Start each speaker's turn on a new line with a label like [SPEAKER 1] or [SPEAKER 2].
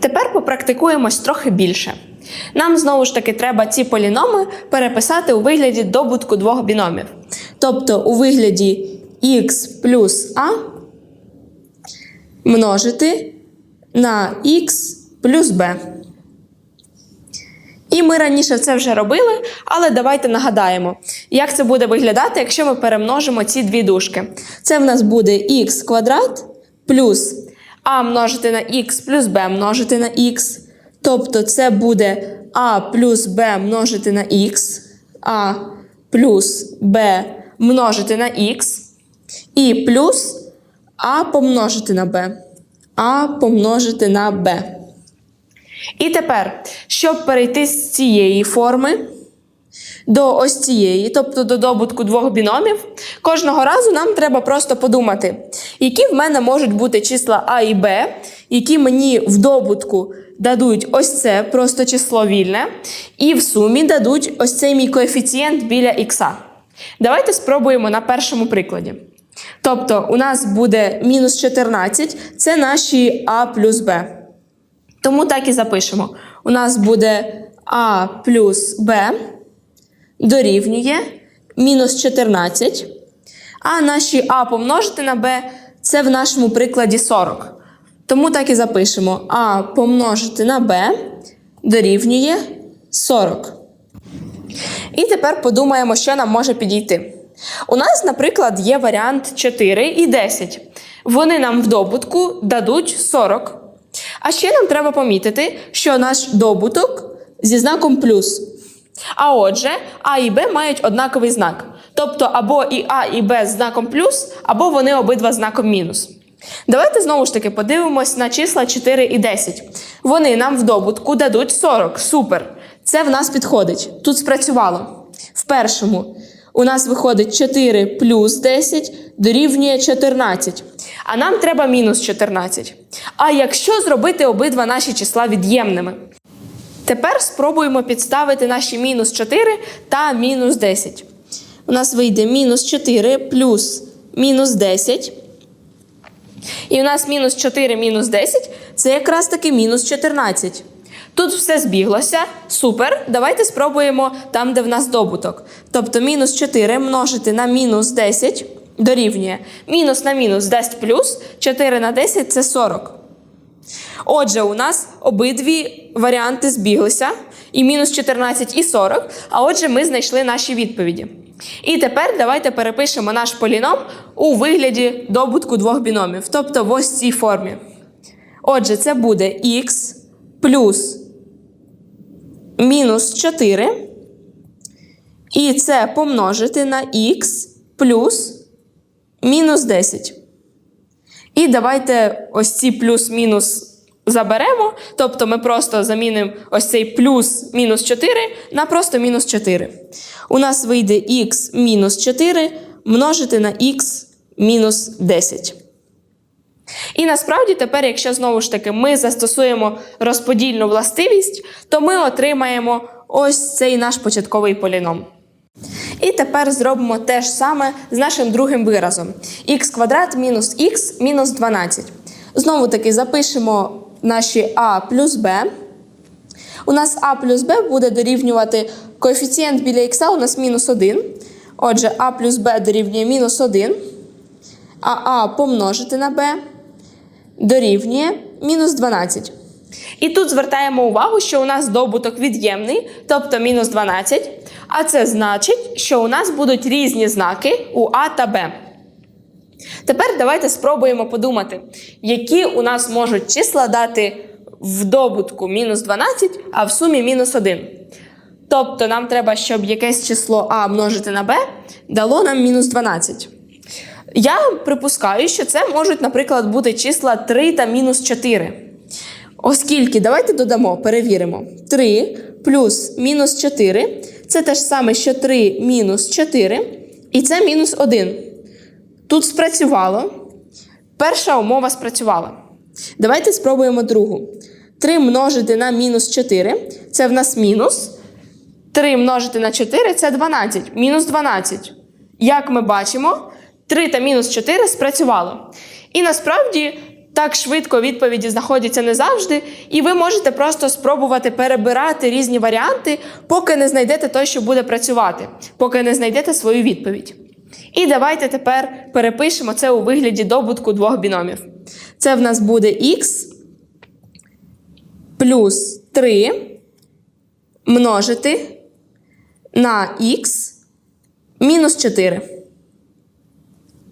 [SPEAKER 1] Тепер попрактикуємось трохи більше. Нам знову ж таки треба ці поліноми переписати у вигляді добутку двох біномів. Тобто у вигляді х плюс а множити на х плюс b. І ми раніше це вже робили, але давайте нагадаємо, як це буде виглядати, якщо ми перемножимо ці дві дужки. Це в нас буде х квадрат плюс а множити на х плюс b множити на х. Тобто це буде а плюс b множити на х, а плюс b множити на х, і плюс а помножити на b. А помножити на b. І тепер, щоб перейти з цієї форми до ось цієї, тобто до добутку двох біномів, кожного разу нам треба просто подумати, які в мене можуть бути числа А і Б, які мені в добутку дадуть ось це просто число вільне, і в сумі дадуть ось цей мій коефіцієнт біля х. Давайте спробуємо на першому прикладі. Тобто, у нас буде мінус 14, це наші А плюс Б. Тому так і запишемо. У нас буде А плюс Б дорівнює мінус 14. А наші А помножити на Б це в нашому прикладі 40. Тому так і запишемо. А помножити на Б дорівнює 40. І тепер подумаємо, що нам може підійти. У нас, наприклад, є варіант 4 і 10. Вони нам в добутку дадуть 40. А ще нам треба помітити, що наш добуток зі знаком плюс. А отже, А і Б мають однаковий знак. Тобто або і А, і Б знаком плюс, або вони обидва знаком мінус. Давайте знову ж таки подивимось на числа 4 і 10. Вони нам в добутку дадуть 40. Супер! Це в нас підходить. Тут спрацювало. В першому у нас виходить 4 плюс 10 дорівнює 14. А нам треба мінус 14. А якщо зробити обидва наші числа від'ємними? Тепер спробуємо підставити наші мінус 4 та мінус 10. У нас вийде мінус 4 плюс мінус 10. І у нас мінус 4 мінус 10 це якраз таки мінус 14. Тут все збіглося. Супер. Давайте спробуємо там, де в нас добуток. Тобто мінус 4 множити на мінус 10 дорівнює. Мінус на мінус дасть плюс, 4 на 10 це 40. Отже, у нас обидві варіанти збіглися. І мінус 14, і 40. А отже, ми знайшли наші відповіді. І тепер давайте перепишемо наш поліном у вигляді добутку двох біномів, тобто в ось цій формі. Отже, це буде х плюс мінус 4. І це помножити на х плюс мінус 10. І давайте ось ці плюс-мінус заберемо. Тобто ми просто замінимо ось цей плюс мінус 4 на просто мінус 4. У нас вийде х мінус 4 множити на х мінус 10. І насправді тепер, якщо знову ж таки ми застосуємо розподільну властивість, то ми отримаємо ось цей наш початковий поліном. І тепер зробимо те ж саме з нашим другим виразом. х квадрат мінус х мінус 12. Знову таки запишемо наші а плюс b. У нас а плюс b буде дорівнювати коефіцієнт біля х у нас мінус 1. Отже, а плюс b дорівнює мінус 1. А а помножити на b дорівнює мінус 12. І тут звертаємо увагу, що у нас добуток від'ємний, тобто мінус 12. А це значить, що у нас будуть різні знаки у А та Б. Тепер давайте спробуємо подумати, які у нас можуть числа дати в добутку мінус 12, а в сумі мінус 1. Тобто нам треба, щоб якесь число А множити на Б дало нам мінус 12. Я припускаю, що це можуть, наприклад, бути числа 3 та мінус 4. Оскільки, давайте додамо, перевіримо. 3 плюс мінус 4 це те ж саме, що 3 мінус 4, і це мінус 1. Тут спрацювало. Перша умова спрацювала. Давайте спробуємо другу. 3 множити на мінус 4 це в нас мінус. 3 множити на 4 це 12. Мінус 12. Як ми бачимо, 3 та мінус 4 спрацювало. І насправді Так швидко відповіді знаходяться не завжди, і ви можете просто спробувати перебирати різні варіанти, поки не знайдете той, що буде працювати, поки не знайдете свою відповідь. І давайте тепер перепишемо це у вигляді добутку двох біномів. Це в нас буде х плюс 3 множити на х мінус 4.